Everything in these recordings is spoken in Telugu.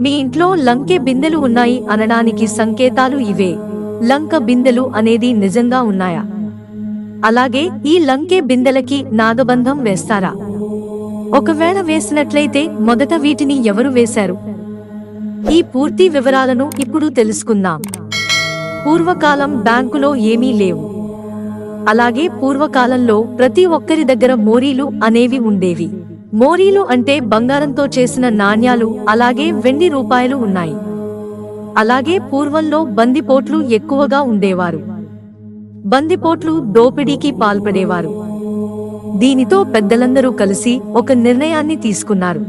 మీ ఇంట్లో లంకె బిందెలు ఉన్నాయి అనడానికి సంకేతాలు ఇవే. లంక బిందెలు అనేది నిజంగా ఉన్నాయా? అలాగే ఈ లంకె బిందెలకి నాగబంధం వేస్తారా? ఒకవేళ వేసినట్లయితే మొదట వీటిని ఎవరు వేశారు? ఈ పూర్తి వివరాలను ఇప్పుడు తెలుసుకుందాం. పూర్వకాలం బ్యాంకులో ఏమీ లేవు. అలాగే పూర్వకాలంలో ప్రతి ఒక్కరి దగ్గర మోరీలు అనేవి ఉండేవి. మోరీలు అంటే బంగారంతో చేసిన నాణ్యాలు అలాగే వెండి రూపాయలు ఉన్నాయి. అలాగే పూర్వంలో బందిపోట్లు ఎక్కువగా ఉండేవారు. బందిపోట్లు దోపిడీకి పాల్పడేవారు. దీనితో పెద్దలందరూ కలిసి ఒక నిర్ణయాన్ని తీసుకున్నారు.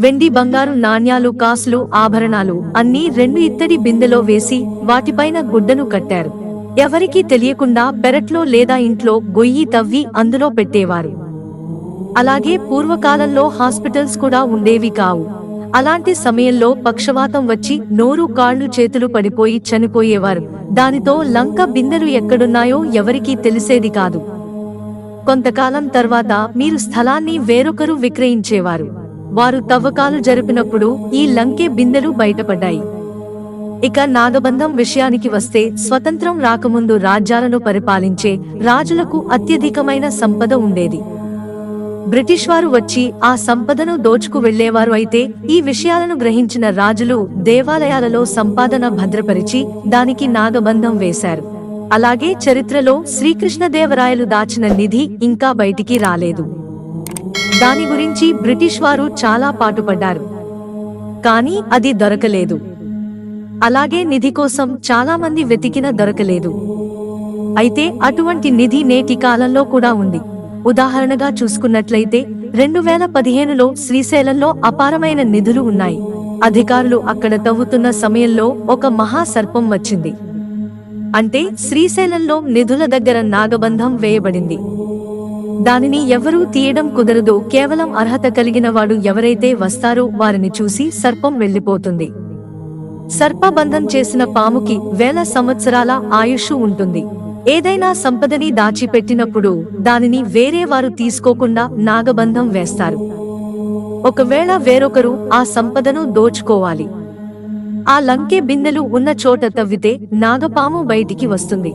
వెండి బంగారు నాణ్యాలు కాసులు ఆభరణాలు అన్నీ రెండు ఇత్తడి బిందెలో వేసి వాటిపైన గుడ్డను కట్టారు. ఎవరికీ తెలియకుండా పెరట్లో లేదా ఇంట్లో గొయ్యి తవ్వి అందులో పెట్టేవారు. అలాగే పూర్వకాలంలో హాస్పిటల్స్ కూడా ఉండేవి కావు. అలాంటి సమయంలో పక్షవాతం వచ్చి నోరు కాళ్ళు చేతులు పడిపోయి చనిపోయేవారు. దానితో లంక బిందెలు ఎక్కడున్నాయో ఎవరికీ తెలిసేది కాదు. కొంతకాలం తర్వాత మీరు స్థలాన్ని వేరొకరు విక్రయించేవారు. వారు తవ్వకాలు జరిపినప్పుడు ఈ లంకె బిందెలు బయటపడ్డాయి. ఇక నాగబంధం విషయానికి వస్తే స్వతంత్రం రాకముందు రాజ్యాలను పరిపాలించే రాజులకు అత్యధికమైన సంపద ఉండేది. బ్రిటిష్ వారు వచ్చి ఆ సంపదను దోచుకు వెళ్ళేవారు అయితే ఈ విషయాలను గ్రహించిన రాజులు దేవాలయాలలో సంపాదన భద్రపరిచి దానికి నాగబంధం వేశారు. అలాగే చరిత్రలో శ్రీకృష్ణదేవరాయలు దాచిన నిధి ఇంకా బయటికి రాలేదు. దాని గురించి బ్రిటిష్ వారు చాలా పాటుపడ్డారు. కానీ అది దొరకలేదు. అలాగే నిధి కోసం చాలా మంది వెతికిన దొరకలేదు. అయితే అటువంటి నిధి నేటి కాలంలో కూడా ఉంది. ఉదాహరణగా చూసుకున్నట్లయితే రెండు వేల పదిహేనులో శ్రీశైలంలో అపారమైన నిధులు ఉన్నాయి. అధికారులు అక్కడ తవ్వుతున్న సమయంలో ఒక మహా సర్పం వచ్చింది. అంటే శ్రీశైలంలో నిధుల దగ్గర నాగబంధం వేయబడింది. దానిని ఎవరూ తీయడం కుదరదు కేవలం అర్హత కలిగిన వాడు ఎవరైతే వస్తారో వారిని చూసి సర్పం వెళ్ళిపోతుంది సర్పబంధం చేసిన పాముకి వేల సంవత్సరాల ఆయుష్ ఉంటుంది. ఏదైనా సంపదని దాచిపెట్టినప్పుడు దానిని వేరే వారు తీసుకోకుండా నాగబంధం వేస్తారు. ఒకవేళ వేరొకరు ఆ సంపదను దోచుకోవాలి. ఆ లంకే బిందెలు ఉన్న చోట తవ్వితే నాగపాము బయటికి వస్తుంది.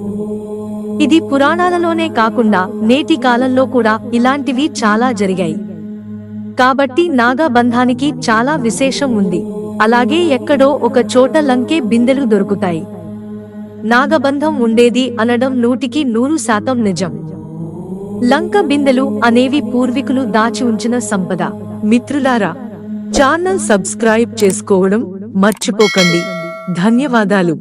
ఇది పురాణాలలోనే కాకుండా నేటి కాలంలో కూడా ఇలాంటివి చాలా జరిగాయి. కాబట్టి నాగబంధానికి చాలా విశేషం ఉంది. అలాగే ఎక్కడో ఒక చోట లంకే బిందెలు దొరుకుతాయి. నాగబంధం ఉండేది అనడం నూటికి నూరు శాతం నిజం. లంక బిందెలు అనేవి పూర్వీకులు దాచి ఉంచిన సంపద. మిత్రులారా ఛానల్ సబ్స్క్రైబ్ చేసుకోవడం మర్చిపోకండి. ధన్యవాదాలు.